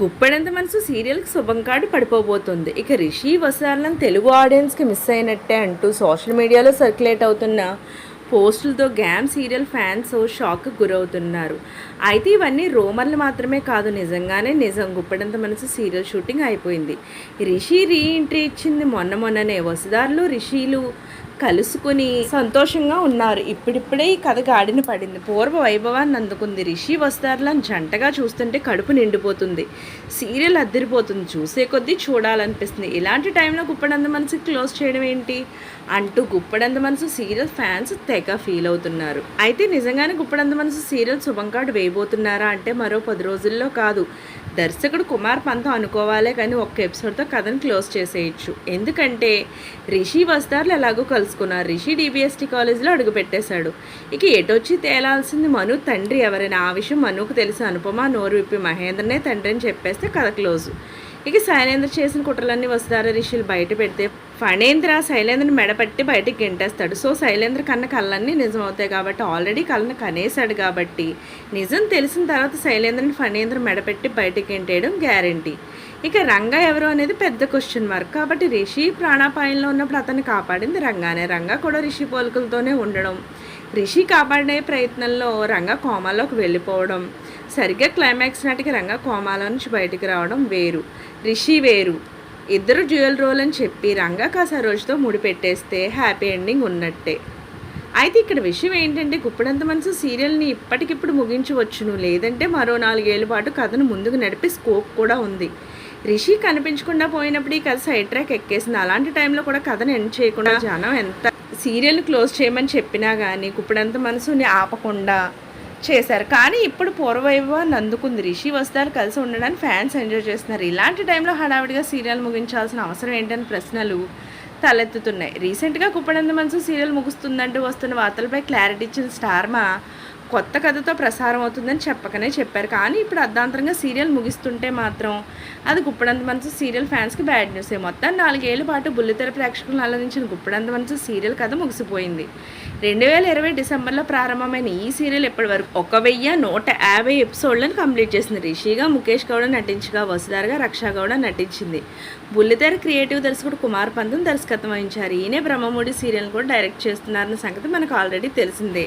గుప్పెడంత మనసు సీరియల్కి శుభం కాడి పడిపోబోతుంది. ఇక రిషి వసాలను తెలుగు ఆడియన్స్కి మిస్ అయినట్టే అంటూ సోషల్ మీడియాలో సర్క్యులేట్ అవుతున్న పోస్టులతో గ్యామ్ సీరియల్ ఫ్యాన్స్ షాక్కి గురవుతున్నారు. అయితే ఇవన్నీ రోమర్లు మాత్రమే కాదు నిజంగానే నిజం. గుప్పడంత మనసు సీరియల్ షూటింగ్ అయిపోయింది. రిషి రీఎంట్రీ ఇచ్చింది మొన్న మొన్ననే. వసుదారులు రిషిలు కలుసుకుని సంతోషంగా ఉన్నారు. ఇప్పుడిప్పుడే ఈ కథ గాడిన పడింది. పూర్వ వైభవాన్ని అందుకుంది. రిషి వస్తారులను జంటగా చూస్తుంటే కడుపు నిండిపోతుంది. సీరియల్ అద్దరిపోతుంది. చూసే కొద్దీ చూడాలనిపిస్తుంది. ఇలాంటి టైంలో గుప్పడంత మనసు క్లోజ్ చేయడం ఏంటి? అంటూ గుప్పడంత మనసు సీరియల్ ఫ్యాన్స్ తెగ ఫీల్ అవుతున్నారు. అయితే నిజంగానే గుప్పడంద మనసు సీరియల్ శుభం కార్డు వేయబోతున్నారా అంటే మరో పది రోజుల్లో కాదు. దర్శకుడు కుమార్ పంతం అనుకోవాలే కానీ ఒక్క ఎపిసోడ్తో కథను క్లోజ్ చేసేయచ్చు. ఎందుకంటే రిషి వస్తారులు ఎలాగో కలుసుకున్నారు. రిషి డిబిఎస్టీ కాలేజీలో అడుగుపెట్టేశాడు. ఇక ఎటొచ్చి తేలాల్సింది మను తండ్రి ఎవరైనా. ఆ విషయం మనుకు తెలిసి. అనుపమ నోరు విప్పి మహేంద్రనే తండ్రి అని చెప్పేస్తే కథ క్లోజు ఇక శైలేంద్ర చేసిన కుట్రలన్నీ వసుధార రిషిలు బయట పెడితే ఫణేంద్ర శైలేంద్రని మెడపట్టి బయటికి గెంటేస్తాడు. సో శైలేంద్ర కన్న కళ్ళన్నీ నిజం అవుతాయి కాబట్టి ఆల్రెడీ కళ్ళను కనేశాడు కాబట్టి నిజం తెలిసిన తర్వాత శైలేంద్రని ఫణేంద్ర మెడపెట్టి బయటికి గెంటేయడం గ్యారంటీ ఇక రంగా ఎవరు అనేది పెద్ద క్వశ్చన్ మార్క్ కాబట్టి రిషి ప్రాణాపాయంలో ఉన్నప్పుడు అతన్ని కాపాడింది రంగానే. రంగా కూడా రిషి పోలికలతోనే ఉండడం. రిషి కాపాడే ప్రయత్నంలో రంగ కోమాలోకి వెళ్ళిపోవడం. సరిగ్గా క్లైమాక్స్ నాటికి రంగ కోమాల నుంచి బయటికి రావడం వేరు. రిషి వేరు. ఇద్దరు డ్యూయల్ రోల్ అని చెప్పి రంగా కాస రోజుతో ముడిపెట్టేస్తే హ్యాపీ ఎండింగ్ ఉన్నట్టే. అయితే ఇక్కడ విషయం ఏంటంటే గుప్పడంత మనసు సీరియల్ని ఇప్పటికిప్పుడు ముగించవచ్చును. లేదంటే మరో నాలుగేళ్ళ పాటు కథను ముందుకు నడిపే స్కోప్ కూడా ఉంది. రిషి కనిపించకుండా పోయినప్పుడు ఈ కథ సైడ్ ట్రాక్ ఎక్కేసింది. అలాంటి టైంలో కూడా కథను ఎండ్ చేయకుండా జనం ఎంత సీరియల్ క్లోజ్ చేయమని చెప్పినా కానీ గుప్పడంత మనసుని ఆపకుండా చేశారు. కానీ ఇప్పుడు పూర్వవైభవాన్ని అందుకుంది రిషి వస్తారు కలిసి ఉండడానికి ఫ్యాన్స్ ఎంజాయ్ చేస్తున్నారు. ఇలాంటి టైంలో హడావిడిగా సీరియల్ ముగించాల్సిన అవసరం ఏంటని ప్రశ్నలు తలెత్తుతున్నాయి. రీసెంట్గా కుప్పడంద మనసు సీరియల్ ముగుస్తుందంటూ వస్తున్న వార్తలపై క్లారిటీ ఇచ్చిన స్టార్మా కొత్త కథతో ప్రసారం అవుతుందని చెప్పకనే చెప్పారు. కానీ ఇప్పుడు అర్ధాంతరంగా సీరియల్ ముగిస్తుంటే మాత్రం అది గుప్పడంత మనసు సీరియల్ ఫ్యాన్స్కి బ్యాడ్ న్యూసే. మొత్తం నాలుగేళ్ళ పాటు బుల్లితెర ప్రేక్షకులను అలరించిన గుప్పడంత మనసు సీరియల్ కథ ముగిసిపోయింది. రెండు వేల ఇరవై డిసెంబర్లో ప్రారంభమైన ఈ సీరియల్ ఇప్పటి వరకు ఒక వెయ్యి నూట యాభై ఎపిసోడ్లను కంప్లీట్ చేసింది. రిషిగా ముఖేష్ గౌడ నటించగా వసుధారగా రక్షా గౌడ నటించింది. బుల్లితెర క్రియేటివ్ దర్శకుడు కుమార్ పంతం దర్శకత్వం వహించారు. ఈయనే బ్రహ్మముడి సీరియల్ కూడా డైరెక్ట్ చేస్తున్నారన్న సంగతి మనకు ఆల్రెడీ తెలిసిందే.